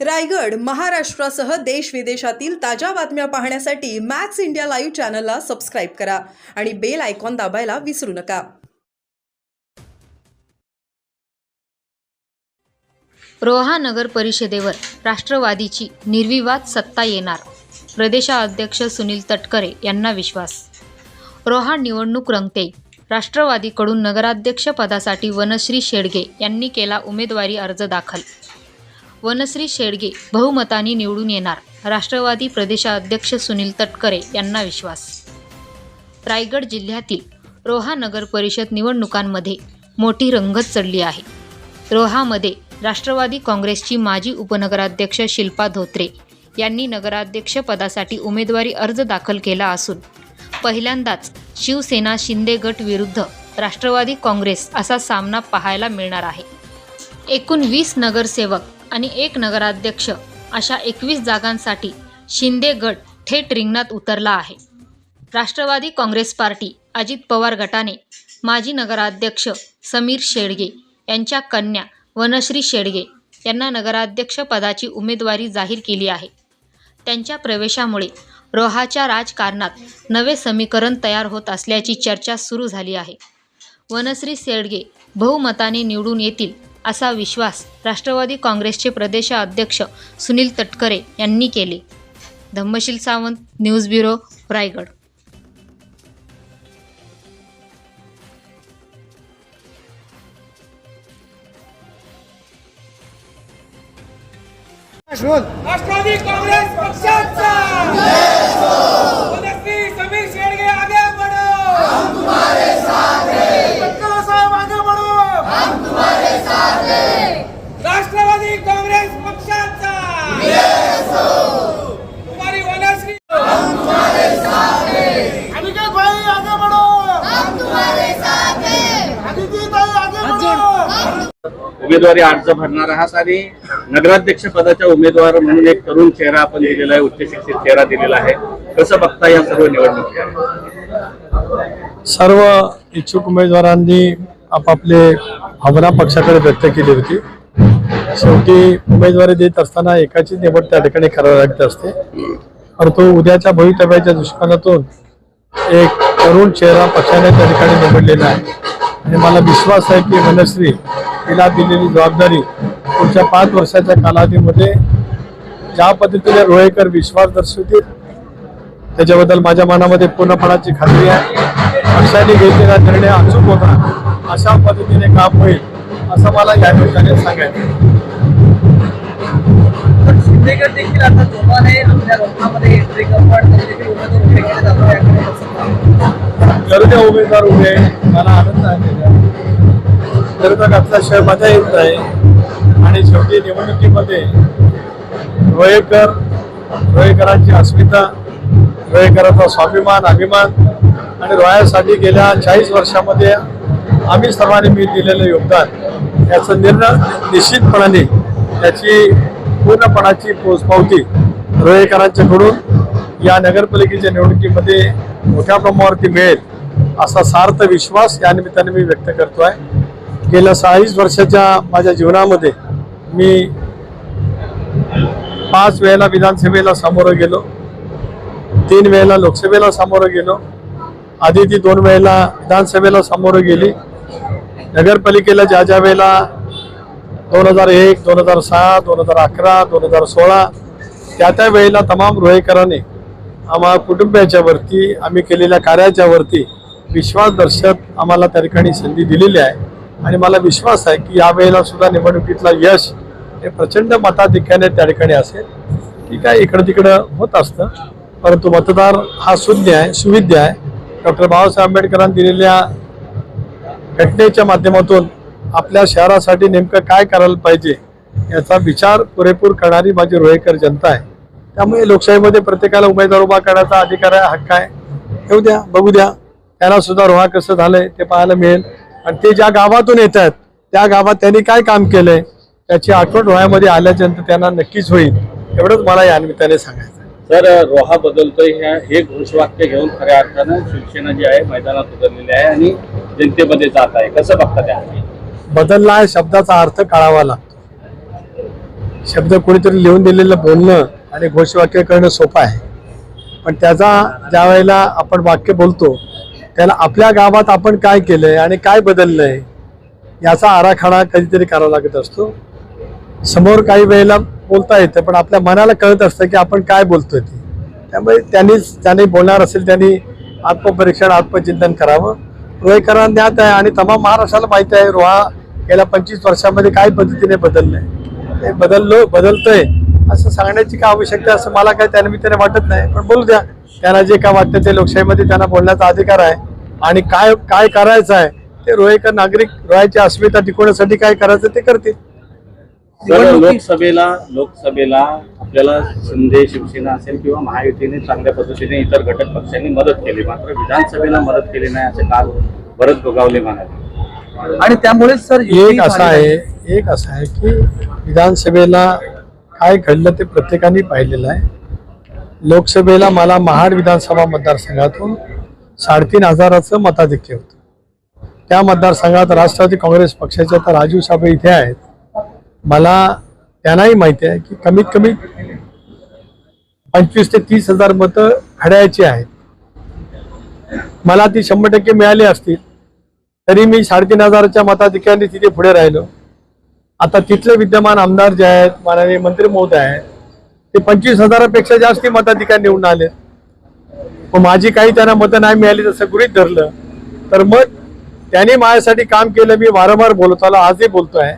रायगड महाराष्ट्रासह देश विदेशातील ताज्या बातम्या पाहण्यासाठी मॅक्स इंडिया लाईव्ह चॅनलला सबस्क्राईब करा आणि बेल आयकॉन दाबायला विसरू नका. रोहा नगर परिषदेवर राष्ट्रवादीची निर्विवाद सत्ता येणार प्रदेशाध्यक्ष सुनील तटकरे यांना विश्वास. रोहा निवडणूक रंगते. राष्ट्रवादीकडून नगराध्यक्ष पदासाठी वनश्री शेडगे यांनी केला उमेदवारी अर्ज दाखल. वनश्री शेडगे बहुमताने निवडून येणार. राष्ट्रवादी प्रदेशाध्यक्ष सुनील तटकरे यांना विश्वास. रायगड जिल्ह्यातील रोहा नगर परिषद निवडणुकांमध्ये मोठी रंगत चढली आहे. रोहामध्ये राष्ट्रवादी काँग्रेसची माजी उपनगराध्यक्ष शिल्पा धोत्रे यांनी नगराध्यक्ष पदासाठी उमेदवारी अर्ज दाखल केला असून पहिल्यांदाच शिवसेना शिंदे गट विरुद्ध राष्ट्रवादी काँग्रेस असा सामना पाहायला मिळणार आहे. एकूण वीस नगरसेवक आणि एक नगराध्यक्ष अशा एकवीस जागांसाठी शिंदे गट थेट रिंगणात उतरला आहे. राष्ट्रवादी काँग्रेस पार्टी अजित पवार गटाने माजी नगराध्यक्ष समीर शेडगे यांच्या कन्या वनश्री शेडगे यांना नगराध्यक्ष पदाची उमेदवारी जाहीर केली आहे. त्यांच्या प्रवेशामुळे रोहाच्या राजकारणात नवे समीकरण तयार होत असल्याची चर्चा सुरू झाली आहे. वनश्री शेडगे बहुमताने निवडून येतील असा विश्वास राष्ट्रवादी काँग्रेसचे प्रदेशाध्यक्ष सुनील तटकरे यांनी केले. Dhammasheel Sawant news bureau Raigad. Rashtrawadi Congress पक्षाचा! उमेदवारी अर्ज भरणार आहात आणि नगराध्यक्ष पदाच्या उमेदवार म्हणून एक तरुण चेहरा आपण दिलेला आहे उच्च शिक्षित चेहरा दिलेला आहे. कसं बघता या सर्व निवडणुकी सर्व इच्छुक उमेदवारांनी आपापले भावना पक्षाकडे व्यक्त केली होती. शेवटी उमेदवारी देत असताना एकाची निवड त्या ठिकाणी करावी लागत असते. परंतु उद्याच्या भवितव्याच्या दृष्टिकोनातून एक तरुण चेहरा पक्षाने त्या ठिकाणी निवडलेला आहे. आणि मला विश्वास आहे की मनश्री तिला दिलेली जबाबदारी पुढच्या पाच वर्षाच्या कालावधीमध्ये ज्या पद्धतीने रोहेकर विश्वास दर्शवतील त्याच्याबद्दल माझ्या मनामध्ये पूर्णपणाची खात्री आहे. पक्षाने घेतलेला निर्णय अचूक होता. अशा पद्धतीने काम होईल असं मला या निमित्ताने सांगायचं पण शिंदेगड देखील आता जोमाने आपल्या रोखामध्ये एंट्री करतात देखील उमेदवार उभे केले याकडे? करू उमेदवार उभे मला आनंद आहे. त्याच्यात. आपला असल्याशिवाय मजा येत आहे आणि शेवटी निवडणुकीमध्ये रोयेकर रोयेकरांची अस्मिता रोयेकरांचा स्वाभिमान अभिमान आणि रोयासाठी गेल्या चाळीस वर्षामध्ये आम्ही सर्वांनी मी दिलेलं योगदान याचं निर्णय निश्चितपणाने त्याची पूर्णपणाची पोचपावती रोयेकरांच्याकडून या नगरपालिकेच्या निवडणुकीमध्ये मोठ्या प्रमाणावरती मिळेल असा सार्थ विश्वास या निमित्ताने मी व्यक्त करतो आहे गेल्या चाळीस वर्षाच्या माझ्या जीवनामध्ये मी पाच वेळेला विधानसभेला सामोरं गेलो तीन वेळेला लोकसभेला सामोरं गेलो आधी ती दोन वेळेला विधानसभेला सामोरं गेली. नगरपालिकेला ज्या ज्या वेळेला दोन हजार एक दोन हजार सहा दोन हजार अकरा दोन हजार सोळा त्या त्या वेळेला तमाम रोहेकरांनी आम्हा कुटुंबियाच्यावरती आम्ही केलेल्या कार्याच्यावरती विश्वासदर्शक आम्हाला त्या ठिकाणी संधी दिलेली आहे. आणि मला विश्वास आहे की यावेळेला सुद्धा निवडणुकीतला यश हे प्रचंड मताधिक्याने त्या ठिकाणी असेल. ठीक आहे इकडं तिकडं होत असतं. परंतु मतदार हा शून्य आहे सुविद्य आहे. डॉक्टर बाबासाहेब आंबेडकरांनी दिलेल्या घटनेच्या माध्यमातून आपल्या शहरासाठी नेमकं काय करायला पाहिजे याचा विचार पुरेपूर करणारी माझी रोहेकर जनता आहे. त्यामुळे लोकशाहीमध्ये प्रत्येकाला उमेदवार उभा करण्याचा अधिकार आहे हक्क आहे. येऊ द्या बघू द्या. त्यांना सुद्धा रोहा कसं झालंय ते पाहायला मिळेल. आणि ते ज्या गावातून येत आहेत त्या गावात त्यांनी काय काम केलंय त्याची आठवण रोह्यामध्ये आल्याच्यानंतर त्यांना नक्कीच होईल. एवढंच मला या निमित्ताने सांगायचं. तर रोहा बदलतोय ह्या हे घोषवाक्य घेऊन खऱ्या अर्थानं शिवसेना जी आहे मैदानात उतरलेली आहे आणि जनतेमध्ये जात आहे. कसं बघता त्या? बदलला आहे शब्दाचा अर्थ कळावा लागतो. शब्द कोणीतरी लिहून दिलेलं बोलणं आणि घोषवाक्य करणं सोपं आहे. पण त्याचा ज्या वेळेला आपण वाक्य बोलतो त्याला आपल्या गावात आपण काय केलंय आणि काय बदललंय याचा आराखडा कधीतरी करावा लागत असतो. समोर काही वेळेला बोलता येतं पण आपल्या मनाला कळत असतं की आपण काय बोलतोय ते. त्यामुळे त्यांनीच त्यांनी बोलणार असेल त्यांनी आत्मपरीक्षण आत्मचिंतन करावं. रोहेकरांना ज्ञात आहे आणि तमाम महाराष्ट्राला माहिती आहे रोहा गेल्या पंचवीस वर्षामध्ये काय पद्धतीने बदललंय. ते बदललो बदलतोय असं सांगण्याची काय आवश्यकता असं मला काय त्यानिमित्ताने वाटत नाही पण बोलू द्या. त्यांना जे काय वाटतं ते लोकशाहीमध्ये त्यांना बोलण्याचा अधिकार आहे. आणि काय काय करायचं आहे ते रोहेकर नागरिक रोहाची अस्मिता टिकवण्यासाठी काय करायचं ते करतील. लोकसभेला लोकसभेला आपल्याला शिंदे शिवसेना असेल किंवा महायुतीने चांगल्या पद्धतीने इतर घटक पक्षांनी मदत केली. मात्र विधानसभेला मदत केली नाही असे काल भरत गोगावले म्हणाले. आणि त्यामुळेच सर एक असं. आहे एक असं आहे की विधानसभेला काय घडलं ते प्रत्येकाने पाहिलेलं आहे. लोकसभेला मला महाड विधानसभा मतदारसंघातून साडेतीन हजाराचं मताधिक्य होतं. त्या मतदारसंघात राष्ट्रवादी काँग्रेस पक्षाचे आता राजीव साबळे इथे आहेत. मला त्यांनाही माहिती आहे की कमीत कमी पंचवीस ते तीस हजार मतं घड्याळची आहेत. मला ती शंभर टक्के मिळाली असतील तरी मी साडेतीन हजाराच्या मताधिक्याने तिथे पुढे राहिलो. आता तिथले विद्यमान आमदार जे आहेत माननीय मंत्री महोदय आहेत ते पंचवीस हजारापेक्षा जास्ती मताधिकार निवडून आले मग माझी काही त्यांना मतं नाही मिळाली तसं गृहित धरलं. तर मग त्यांनी माझ्यासाठी काम केलं मी वारंवार बोलत आलो आजही बोलतो आहे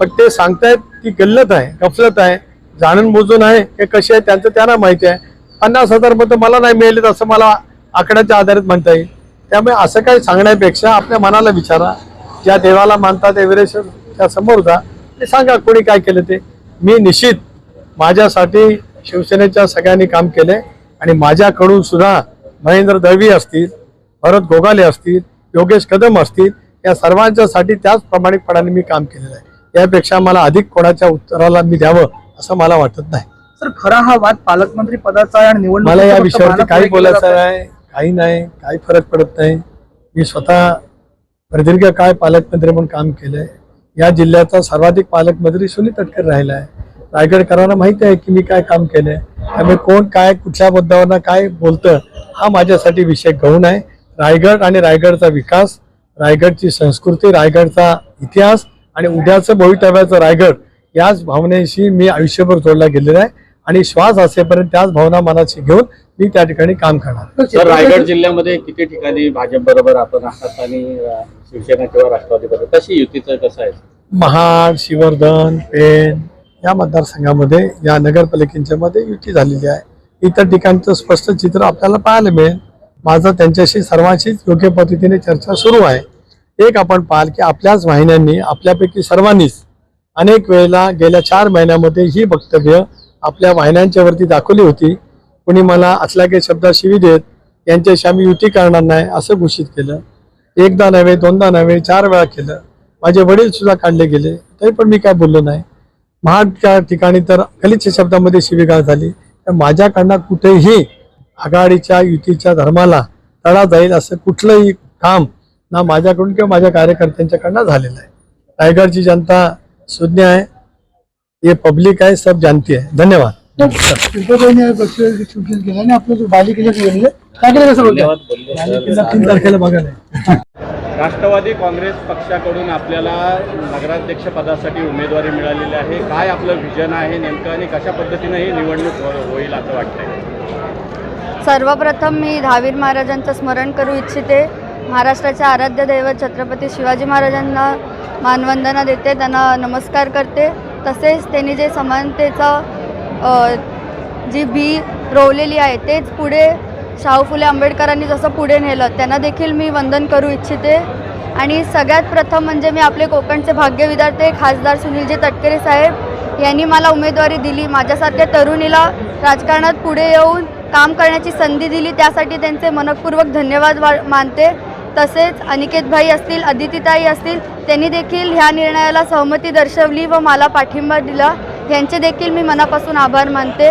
पण ते सांगतायत की गल्लत आहे गफलत आहे जाणून बुजून आहे हे कसे आहे त्यांचं त्यांना माहिती आहे. पन्नास हजार मतं मला नाही मिळालीत असं मला आकड्याच्या आधारित म्हणता येईल. त्यामुळे असं काही सांगण्यापेक्षा आपल्या मनाला विचारा. ज्या देवाला मानतात एव्हरेस्टच्या समोर जा. ते सांगा कोणी काय केलं ते. मी निश्चित माझ्यासाठी शिवसेनेच्या सगळ्यांनी काम केले आणि माझ्याकडून सुद्धा महेंद्र दळवी असतील भरत गोगाले असतील योगेश कदम असतील या सर्वांच्यासाठी त्याच प्रामाणिकपणाने मी काम केलेलं आहे. यापेक्षा मला अधिक कोणाच्या उत्तराला मी द्यावं असं मला वाटत नाही. सर खरा हा वाद पालकमंत्री पदाचा आहे आणि निवडणूक मला या विषयावरती काही बोलायचं आहे काही नाही काही फरक पडत नाही. मी स्वतः प्रदीर्घ काळ पालकमंत्री म्हणून काम केलंय. या जिल्ह्याचा सर्वाधिक पालकमंत्री सुनील तटकर राहिला आहे रायगडकरांना माहिती आहे की मी काय काम केलंय. त्यामुळे कोण काय कुठल्या मुद्द्यावरनं काय बोलतं हा माझ्यासाठी विषय गौण आहे. रायगड आणि रायगडचा विकास रायगडची संस्कृती रायगडचा इतिहास आणि उद्याचं भवितव्याचं रायगड याच भावनेशी मी आयुष्यभर जोडला गेलेला आहे. आणि श्वास असेपर्यंत त्याच भावना मनाशी घेऊन मी त्या ठिकाणी काम करणार रायगड जिल्ह्यामध्ये किती ठिकाणी भाजप बरोबर आपण आहात आणि शिवसेना किंवा राष्ट्रवादी बरोबर कशी युतीचं कसं आहे? महाड शिवर्धन पेण या मतदारसंघामध्ये या नगरपालिकेच्या मध्ये युती झालेली आहे. इतर ठिकाणचं स्पष्ट चित्र आपल्याला पाहायला मिळेल. माझं त्यांच्याशी सर्वांशीच योग्य पद्धतीने चर्चा सुरू आहे. एक आपण पाहाल की आपल्याच वाहिन्यांनी आपल्यापैकी सर्वांनीच अनेक वेळेला गेल्या चार महिन्यामध्ये ही वक्तव्य आपल्या वाहिन्यांच्यावरती दाखवली होती. कुणी मला असल्या काही शब्दात शिवी देत यांच्याशी आम्ही युती करणार नाही असं घोषित केलं. एकदा नव्हे दोनदा नव्हे चार वेळा केलं. माझे वडील सुद्धा काढले गेले. तरी पण मी काय बोललो नाही. महाडच्या ठिकाणी तर गलिच्छ शब्दामध्ये शिवीगाळ झाली. तर माझ्याकडनं कुठेही आघाडीच्या युतीच्या धर्माला तडा जाईल असं कुठलंही काम ना माझ्याकडून किंवा माझ्या कार्यकर्त्यांच्याकडनं झालेलं आहे. रायगडची जनता सुज्ञ आहे. हे पब्लिक आहे सब जानती आहे. धन्यवाद. धन्यवाद बोलले सर. तीन तारखेला बघायला राष्ट्रवादी काँग्रेस पक्षाकडून आपल्याला नगराध्यक्ष पदासाठी उमेदवारी मिळालेली आहे. काय आपलं विजन आहे नेमकं आणि कशा पद्धतीने ही निवडणूक हो- होईल असं वाटतंय? सर्वप्रथम मी दहावीर महाराजांचं स्मरण करू इच्छिते. महाराष्ट्राचे आराध्य दैवत छत्रपती शिवाजी महाराजांना मानवंदना देते त्यांना नमस्कार करते. तसेच त्यांनी जे समानतेचं जी बी रोवलेली आहे तेच पुढे शाहू फुले आंबेडकरांनी जसं पुढे नेलं त्यांना देखील मी वंदन करू इच्छिते. आणि सगळ्यात प्रथम म्हणजे मी आपले कोकणचे भाग्य खासदार सुनीलजी तटकरे साहेब यांनी मला उमेदवारी दिली. माझ्यासारख्या तरुणीला राजकारणात पुढे येऊन काम करण्याची संधी दिली. त्यासाठी त्यांचे मनपूर्वक धन्यवाद वा मानते. तसेच अनिकेतभाई असतील अदितीताई असतील त्यांनी देखील ह्या निर्णयाला सहमती दर्शवली व मला पाठिंबा दिला. यांचे देखील मी मनापासून आभार मानते.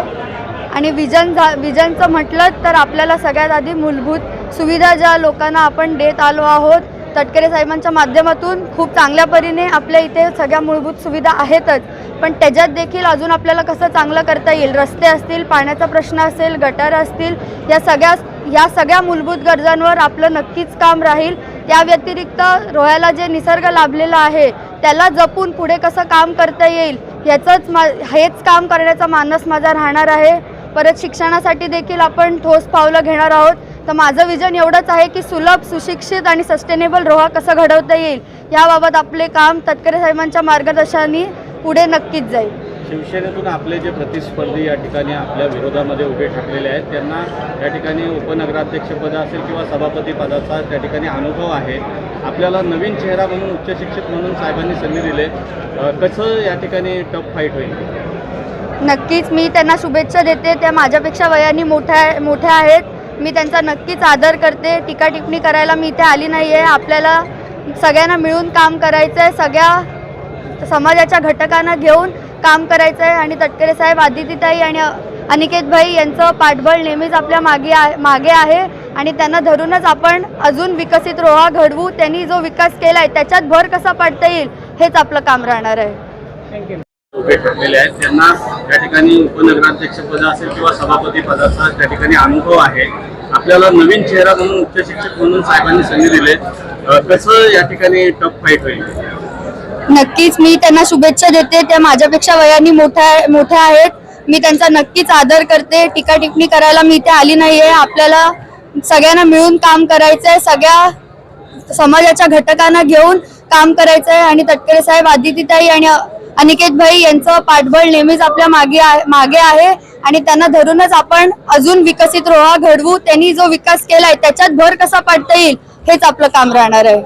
आणि विजन झा विजनचं म्हटलं तर आपल्याला सगळ्यात आधी मूलभूत सुविधा ज्या लोकांना आपण देत आलो आहोत तटकरे साहेबांच्या माध्यमातून खूप चांगल्या परीने आपल्या इथे सगळ्या मूलभूत सुविधा आहेतच. पण त्याच्यात देखील अजून आपल्याला कसं चांगलं करता येईल? रस्ते असतील पाण्याचा प्रश्न असेल गटार असतील या सगळ्या या सगळ्या मूलभूत गरजांवर आपलं नक्कीच काम राहील. त्या व्यतिरिक्त रोह्याला जे निसर्ग लाभलेला आहे त्याला जपून पुढे कसं काम करता येईल ह्याचंच मा हेच काम करण्याचा मानस माझा राहणार आहे. परत शिक्षणासाठी देखील आपण ठोस पावलं घेणार आहोत. तर माझं विजन एवढंच आहे की सुलभ सुशिक्षित आणि सस्टेनेबल रोहा कसं घडवता येईल याबाबत आपले काम तटकरे साहेबांच्या मार्गदर्शनाने पुढे नक्कीच जाईल. शिवसेनेतून आपले जे प्रतिस्पर्धी या ठिकाणी आपल्या विरोधामध्ये उभे ठाकलेले आहेत त्यांना या ठिकाणी उपनगराध्यक्षपद असेल किंवा सभापतीपदाचा त्या ठिकाणी अनुभव आहे. आपल्याला नवीन चेहरा म्हणून उच्च शिक्षित म्हणून साहेबांनी संधी दिले. कसं या ठिकाणी टफ फाईट होईल? नक्कीच मी त्यांना शुभेच्छा देते. त्या माझ्यापेक्षा वयाने मोठ्या मोठ्या आहेत. मी त्यांचा नक्कीच आदर करते. टीका टिप्पणी करायला मी इथे आली नाही आहे आपल्याला सगळ्यांना मिळून काम करायचं आहे सगळ्या समाजाच्या घटकांना घेऊन काम करायचं आहे आणि तटकरे साहेब आदितीताई आणि अनिकेत भाई यांचं पाठबळ नेहमीच आपल्या मागे आहे मागे आहे आणि त्यांना धरूनच आपण अजून विकसित रोहा घडवू त्यांनी जो विकास केला आहे त्याच्यात भर कसा पाडता येईल हेच आपलं काम राहणार आहे. उभे ठाकलेले आहेत. त्यांना या ठिकाणी उपनगराध्यक्ष पद असेल किंवा सभापती पदाचा त्या ठिकाणी अनुभव आहे. आपल्याला नवीन चेहरा म्हणून उच्च शिक्षक म्हणून साहेबांनी संधी दिले कसं या ठिकाणी टफ फाईट होईल? नक्कीच मी त्यांना शुभेच्छा देते. त्या माझ्यापेक्षा वयाने मोठ्या मोठ्या आहेत. मी त्यांचा नक्कीच आदर करते. टीका टिप्पणी करायला मी इथे आली नाही आहे आपल्याला सगळ्यांना मिळून काम करायचं आहे सगळ्या समाजाच्या घटकांना घेऊन काम करायचं आहे आणि तटकरे साहेब आदितीताई आणि अनिकेत भाई यांचं पाठबळ नेहमीच आपल्या मागे मागे आहे. आणि त्यांना धरूनच आपण अजून विकसित रोहा घडवू. त्यांनी जो विकास केलाय त्याच्यात भर कसा पाडता येईल हेच आपलं काम राहणार आहे.